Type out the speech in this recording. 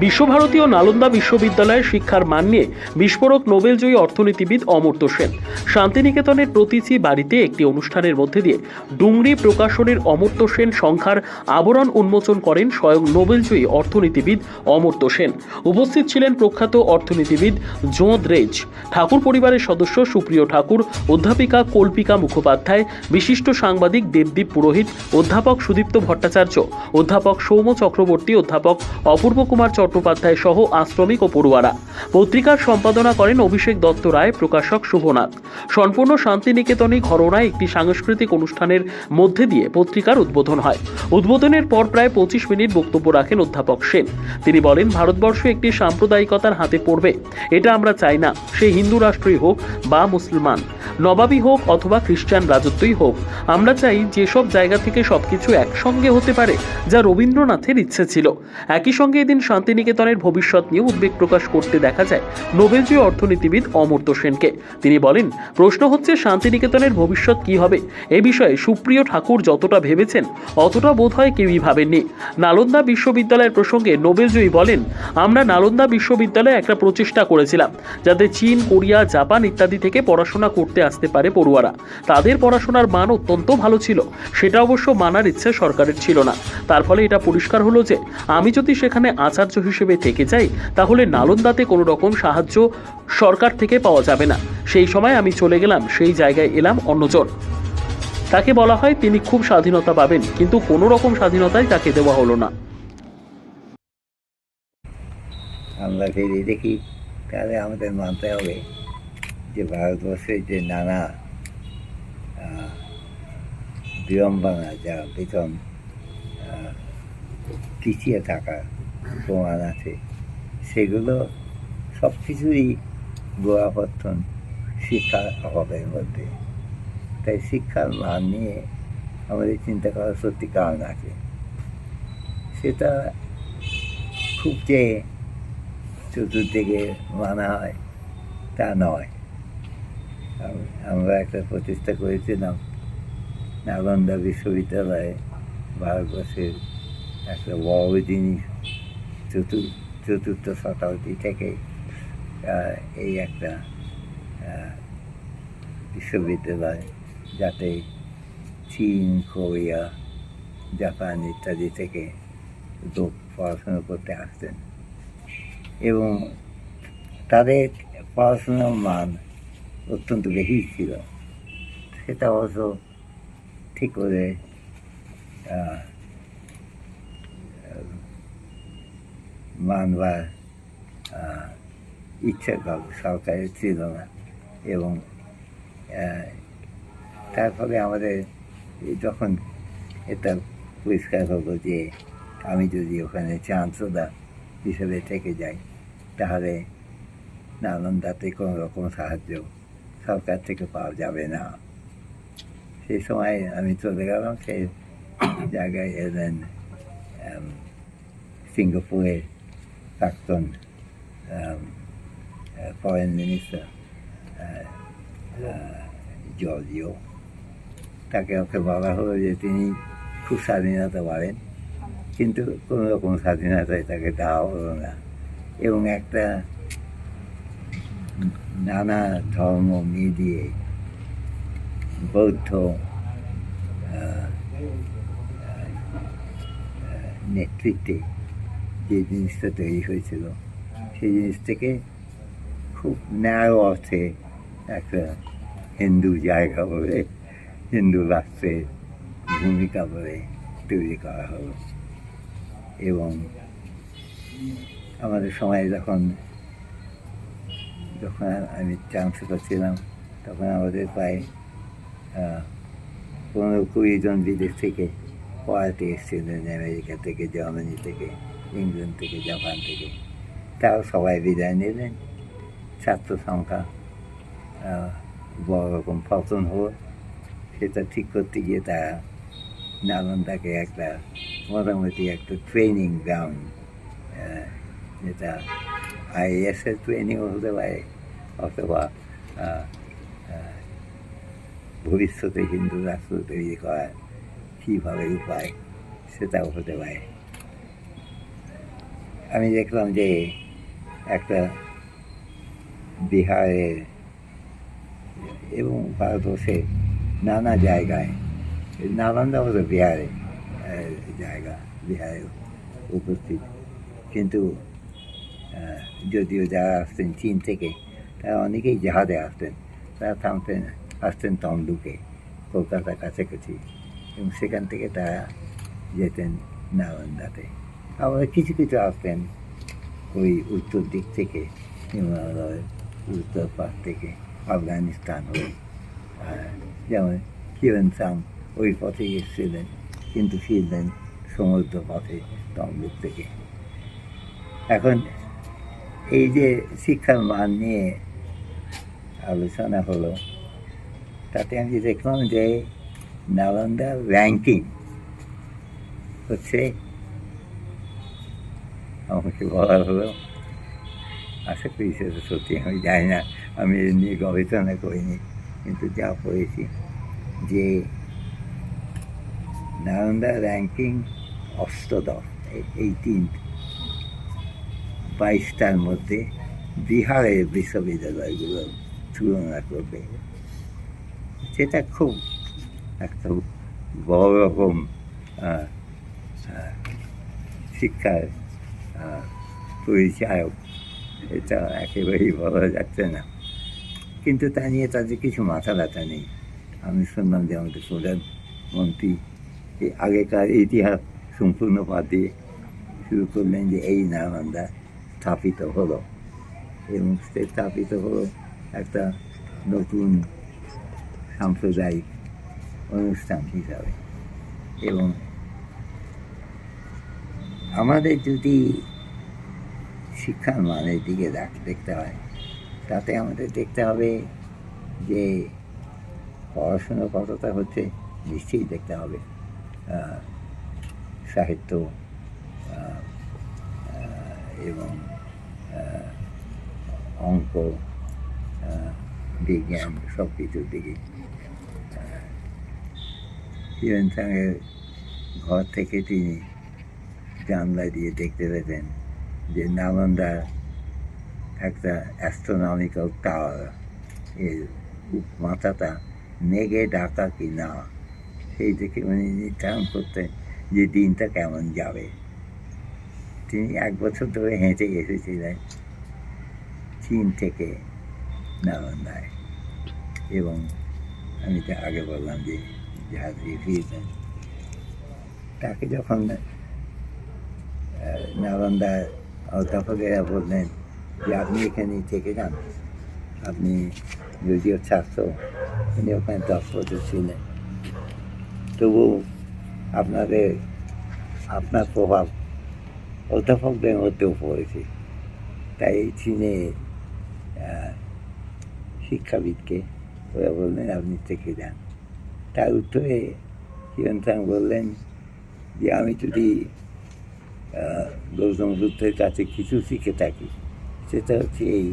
বিশ্বভারতী ও নালন্দা বিশ্ববিদ্যালয়ের শিক্ষার মান নিয়ে বিস্ফোরক নোবেলজয়ী অর্থনীতিবিদ অমর্ত্য সেন শান্তিনিকেতনের প্রতিচি বাড়িতে একটি অনুষ্ঠানের মধ্যে দিয়ে ডুংরি প্রকাশনের অমর্ত্য সেন সংখ্যার আবরণ উন্মোচন করেন স্বয়ং নোবেলজয়ী অর্থনীতিবিদ অমর্ত্য সেন। উপস্থিত ছিলেন প্রখ্যাত অর্থনীতিবিদ জোঁদ রেজ। ঠাকুর পরিবারের সদস্য সুপ্রিয় ঠাকুর, অধ্যাপিকা কল্পিকা মুখোপাধ্যায়, বিশিষ্ট সাংবাদিক দেবদীপ পুরোহিত, অধ্যাপক সুদীপ্ত ভট্টাচার্য, অধ্যাপক সৌম চক্রবর্তী, অধ্যাপক অপূর্ব কুমার চট্টোপাধ্যায় সহ আশ্রমিক ও পড়ুয়ারা। পত্রিকার সম্পাদনা করেন অভিষেক দত্ত রায়, প্রকাশক শুভনাথ। সম্পূর্ণ শান্তিনিকেতনে ঘরনায় একটি সাংস্কৃতিক অনুষ্ঠানের মধ্যে দিয়ে পত্রিকার উদ্বোধন হয়। উদ্বোধনের পর প্রায় পঁচিশ মিনিট বক্তব্য রাখেন অধ্যাপক সেন। তিনি বলেন, ভারতবর্ষ একটি সাম্প্রদায়িকতার হাতে পড়বে। এটা আমরা চাই না। সে হিন্দু রাষ্ট্রই হোক বা মুসলমান। নবাবী হোক অথবা খ্রিস্টান রাজত্বই হোক, আমরা চাই যেসব জায়গা থেকে সবকিছু একসঙ্গে হতে পারে, যা রবীন্দ্রনাথের ইচ্ছে ছিল। একই সঙ্গে এদিন শান্তিনিকেতনের ভবিষ্যৎ নিয়ে উদ্বেগ প্রকাশ করতে দেখা যায় নোবেলজয়ী অর্থনীতিবিদ অমর্ত্য সেনকে। তিনি বলেন, প্রশ্ন হচ্ছে শান্তিনিকেতনের ভবিষ্যৎ কি হবে? এ বিষয়ে সুপ্রিয় ঠাকুর যতটা ভেবেছেন, অতটা বোধ হয় কেউই ভাবেননি। নালন্দা বিশ্ববিদ্যালয়ের প্রসঙ্গে নোবেলজয়ী বলেন, আমরা নালন্দা বিশ্ববিদ্যালয়ে একটা প্রচেষ্টা করেছিলাম, যাতে চীন, কোরিয়া, জাপান ইত্যাদি থেকে পড়াশোনা করতে আসতে পারে পড়ুয়ারা। তাদের পড়াশোনার মান অত্যন্ত ভালো ছিল। সেটা অবশ্য মানার ইচ্ছে সরকারের ছিল না। তার ফলে এটা পরিষ্কার হলো যে, আমি যদি সেখানে আচার্য হিসেবে থেকে যাই, তাহলে নালন্দাতে কোনো রকম সাহায্য সরকার থেকে পাওয়া যাবে না। সেই সময় আমি চলে গেলাম, সেই জায়গায় এলাম অন্যজন। তাকে বলা হয় তিনি খুব স্বাধীনতা পাবেন, কিন্তু কোনো রকম স্বাধীনতাই তাকে দেওয়া হলো না। আমরা যদি দেখি, তাহলে আমাদের মানতে হবে। যে ভারতবর্ষের যে নানা বিড়ম্বনা যা বেতন পিছিয়ে থাকার প্রমাণ আছে সেগুলো সব কিছুই গোড়াপত্তন শিক্ষার অভাবের মধ্যে তাই শিক্ষার মান নিয়ে আমাদের চিন্তা করার সত্যি কারণ আছে সেটা খুব যে চতুর্দিকে মানা হয় তা নয় আমরা একটা প্রচেষ্টা করেছিলাম নালন্দা বিশ্ববিদ্যালয়ে ভারতবর্ষের একটা বড় জিনিস চতুর, চতুর্থ শতাব্দী থেকে এই একটা বিশ্ববিদ্যালয় যাতে চীন, কোরিয়া, জাপান ইত্যাদি থেকে লোক পড়াশোনা করতে আসতেন। এবং তাদের পড়াশোনার মান অত্যন্ত বেশি ছিল। সেটা অবশ্য ঠিক করে মানবার ইচ্ছা সরকারের ছিল না। এবং তার ফলে আমাদের যখন এটা পরিষ্কার হলো যে আমি যদি ওখানে চান্সদার হিসেবে থেকে যাই, তাহলে নালন্দাতে কোনো রকম সাহায্য সরকার থেকে পাওয়া যাবে না। সেই সময় আমি চলে গেলাম সেই জায়গায় এলেন um, সিঙ্গাপুরের প্রাক্তন ফরেন মিনিস্টার জর্জিও তাকে ওকে বলা হলো যে তিনি খুব স্বাধীনতা পাবেন কিন্তু কোনো রকম স্বাধীনতায় তাকে দেওয়া হলো না। এবং একটা নানা ধর্ম মিলিয়ে বৌদ্ধ নেতৃত্বে যে জিনিসটা তৈরি হয়েছিল, সেই জিনিস থেকে খুব ন্যায় অর্থে একটা হিন্দু জায়গা বলে, হিন্দু রাষ্ট্রের ভূমিকা বলে তৈরি করা হলো। এবং আমাদের সময় যখন যখন আমি চান্সেলর ছিলাম, তখন আমাদের প্রায় পনেরো কুড়ি জন বিদেশ থেকে পড়াতে এসেছিলেন, আমেরিকা থেকে, জার্মানি থেকে, ইংল্যান্ড থেকে, জাপান থেকে। তাও সবাই বিদায় নিলেন। ছাত্র সংখ্যা বড় রকম পতন হলো। সেটা ঠিক করতে গিয়ে তারা নালন্দাকে একটা, মোটামুটি একটা ট্রেনিং গ্রাউন্ড যেটা আইএসের ট্রেনিংও হতে পারে। অথবা ভবিষ্যতে হিন্দু রাষ্ট্র তৈরি করার কীভাবে উপায় সেটাও হতে পারে। আমি দেখলাম যে একটা বিহারের এবং ভারতবর্ষে নানা জায়গায়, নালন্দা হলো বিহারে জায়গা, বিহারে উপস্থিত। কিন্তু যদিও যারা আসতেন চীন থেকে অনেকেই জাহাজে আসতেন। তারা থামতেন, আসতেন তমলুকে, কলকাতার কাছাকাছি। এবং সেখান থেকে তারা যেতেন নালন্দাতে। আবার কিছু কিছু আসতেন ওই উত্তর দিক থেকে হিমালয়ের উত্তর পাশ থেকে, আফগানিস্তান হয়ে যেমন হিরন সাং ওই পথে এসেছিলেন, কিন্তু ফিরলেন সমুদ্র পথে তমলুক থেকে। এখন এই যে শিক্ষার মান নিয়ে আলোচনা হলো, তাতে আমি দেখলাম যে নালন্দার র্যাঙ্কিং হচ্ছে, আমাকে বলা হলো, আশা করি সেটা সত্যি, আমি জানি না, আমি এ নিয়ে গবেষণা করিনি, কিন্তু যা পড়েছি যে নালন্দা র্যাঙ্কিং অষ্টদশ এইটিন বাইশটার মধ্যে বিহারের বিশ্ববিদ্যালয়গুলো তুলনা করবে। সেটা খুব একটা বড় রকম শিক্ষার পরিচায়ক। এটা একেবারেই বলা যাচ্ছে না। কিন্তু তা নিয়ে তাদের কিছু মাথা ব্যথা নেই। আমি শুনলাম যে আমাদের প্রধানমন্ত্রী এই আগেকার ইতিহাস সম্পূর্ণ বাদ দিয়ে শুরু করলেন যে এই নালন্দা স্থাপিত হলো। এবং সে স্থাপিত হলো একটা নতুন সাম্প্রদায়িক অনুষ্ঠান হিসাবে। এবং আমাদের যদি শিক্ষার মানের দিকে দেখতে হয়, তাতে আমাদের দেখতে হবে যে পড়াশুনো কতটা হচ্ছে, নিশ্চয়ই দেখতে হবে। সাহিত্য এবং অঙ্ক বিজ্ঞান, সব কিছুর দিকে। হিরেন সাংয়ের ঘর থেকে তিনি জানলা দিয়ে দেখতে পেতেন যে নালন্দার একটা অ্যাস্ট্রোনমিক্যাল টাওয়ার এর মাথাটা নেগে ডাকা কি না, সেই থেকে উনি নির্ধারণ করতেন যে দিনটা কেমন যাবে। তিনি এক বছর ধরে হেঁটে এসেছিলেন চীন থেকে। নালন্দায় এবং আমি তো আগে বললাম যে জাহাজ ফিরবেন তাকে যখন আহ, নালন্দার অধ্যাপকেরা বললেন যে আপনি এখানে থেকে যান। আপনি যদিও ছাত্র উনি ওখানে বছর ছিলেন। তবু আপনাদের আপনার প্রভাব অধ্যাপকদের মধ্যেও পড়েছে। তাই চীনে শিক্ষাবিদকে ওরা বললেন, আপনি থেকে যান। তার উত্তরে হিরণ সাং বললেন যে, আমি যদি গৌতম বুদ্ধের কাছে কিছু শিখে থাকি, সেটা হচ্ছে এই